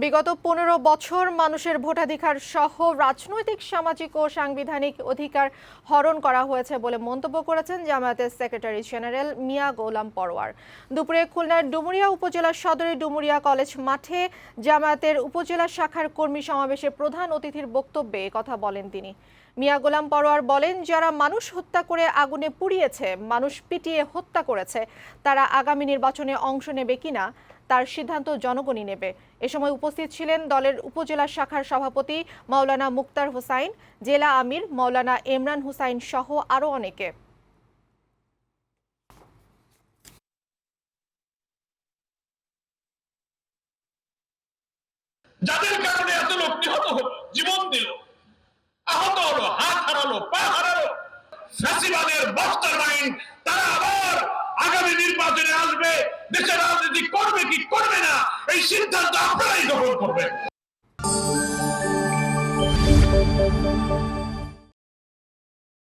বিগত পনেরো বছর মানুষের ভোটাধিকার সহ রাজনৈতিক, সামাজিক ও সাংবিধানিক অধিকার হরণ করা হয়েছে বলে মন্তব্য করেছেন জামায়াতের সেক্রেটারি জেনারেল মিয়া গোলাম পরোয়ার। দুপুরে খুলনার ডুমুরিয়া উপজেলা সদরের ডুমুরিয়া কলেজ মাঠে জামায়াতের উপজেলা শাখার কর্মী সমাবেশে প্রধান অতিথির বক্তব্যে কথা বলেন তিনি। মিয়া গোলাম পরোয়ার বলেন, যারা মানুষ হত্যা করে আগুনে পুড়িয়েছে, মানুষ পিটিয়ে হত্যা করেছে, তারা আগামী নির্বাচনে অংশ নেবে কিনা তার সিদ্ধান্ত জনগণই নেবে। এ সময় উপস্থিত ছিলেন দলের উপজেলা শাখার সভাপতি মাওলানা মুক্তার হোসাইন, জেলা আমির মাওলানা ইমরান হুসাইন সহ আরও অনেকে। যাদের কারণে এত লোক নিহত জীবন দিল। আহত হলো, হাত হারালো, পা হারালো। ফ্যাসিবাদের মাইন্ড তারা আবার আগামী নির্বাচনে আসবে, দেশের রাজনীতি করবে।